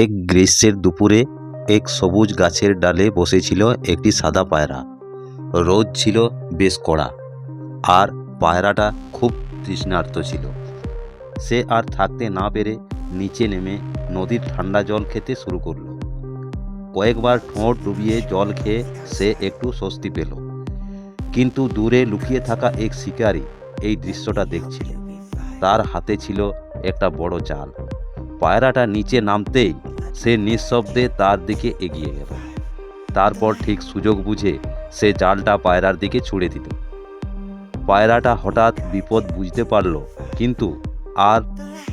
এক গ্রীষ্মের দুপুরে এক সবুজ গাছের ডালে বসেছিল একটি সাদা পায়রা। রোদ ছিল বেশ কড়া, আর পায়রাটা খুব তৃষ্ণার্ত ছিল। সে আর থাকতে না পেরে নিচে নেমে নদীর ঠান্ডা জল খেতে শুরু করল। কয়েকবার ঠোঁট ডুবিয়ে জল খেয়ে সে একটু স্বস্তি পেল। কিন্তু দূরে লুকিয়ে থাকা এক শিকারী এই দৃশ্যটা দেখছিল। তার হাতে ছিল একটা বড় জাল পায়রাটা নিচে নামতেই সে নিঃশব্দে তার দিকে এগিয়ে গেল। তারপর ঠিক সুযোগ বুঝে সে জালটা পায়রার দিকে ছুড়ে দিল। পায়রাটা হঠাৎ বিপদ বুঝতে পারল, কিন্তু আর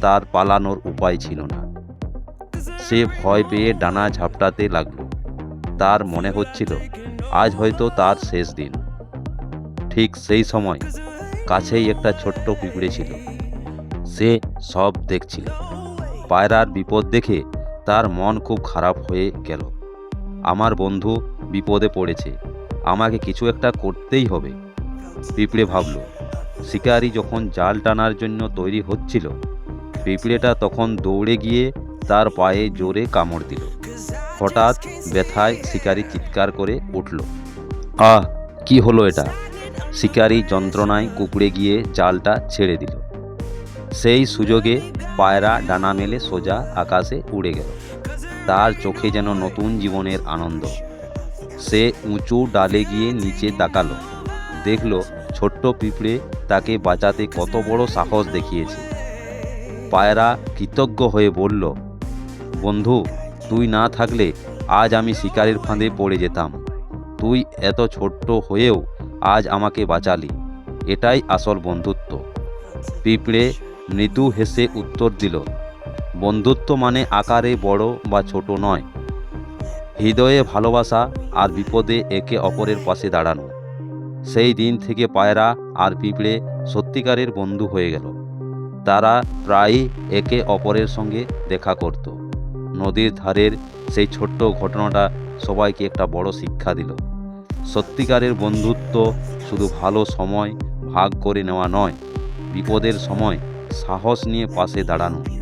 তার পালানোর উপায় ছিল না। সে ভয় পেয়ে ডানা ঝাপটাতে লাগল। তার মনে হচ্ছিল, আজ হয়তো তার শেষ দিন। ঠিক সেই সময় কাছেই একটা ছোট্ট পিঁপড়ে ছিল। সে সব দেখছিল। পায়রার বিপদ দেখে তার মন খুব খারাপ হয়ে গেল। আমার বন্ধু বিপদে পড়েছে। আমাকে কিছু একটা করতেই হবে। পিঁপড়ে ভাবল, শিকারি যখন জাল টানার জন্য তৈরি হচ্ছিল, পিঁপড়েটা তখন দৌড়ে গিয়ে তার পায়ে জোরে কামড় দিল। হঠাৎ ব্যথায় শিকারি চিৎকার করে উঠল, আহ, কি হলো এটা? শিকারি যন্ত্রণায় কুকড়ে গিয়ে জালটা ছেড়ে দিল। সেই সুযোগে পায়রা ডানা মেলে সোজা আকাশে উড়ে গেল। তার চোখে যেন নতুন জীবনের আনন্দ। সে উঁচু ডালে গিয়ে নিচে তাকালো। দেখল ছোট্ট পিঁপড়ে তাকে বাঁচাতে কত বড় সাহস দেখিয়েছে। পায়রা কৃতজ্ঞ হয়ে বলল, বন্ধু, তুই না থাকলে আজ আমি শিকারের ফাঁদে পড়ে যেতাম। তুই এত ছোট্ট হয়েও আজ আমাকে বাঁচালি। এটাই আসল বন্ধুত্ব। পিঁপড়ে মৃদু হেসে উত্তর দিল, বন্ধুত্ব মানে আকারে বড় বা ছোট নয়। হৃদয়ে ভালোবাসা আর বিপদে একে অপরের পাশে দাঁড়ানো। সেই দিন থেকে পায়রা আর পিঁপড়ে সত্যিকারের বন্ধু হয়ে গেল। তারা প্রায়ই একে অপরের সঙ্গে দেখা করত। নদীর ধারের সেই ছোট্ট ঘটনাটা সবাইকে একটা বড় শিক্ষা দিল। সত্যিকারের বন্ধুত্ব শুধু ভালো সময় ভাগ করে নেওয়া নয়, বিপদের সময় সাহস নিয়ে পাশে দাঁড়ানো।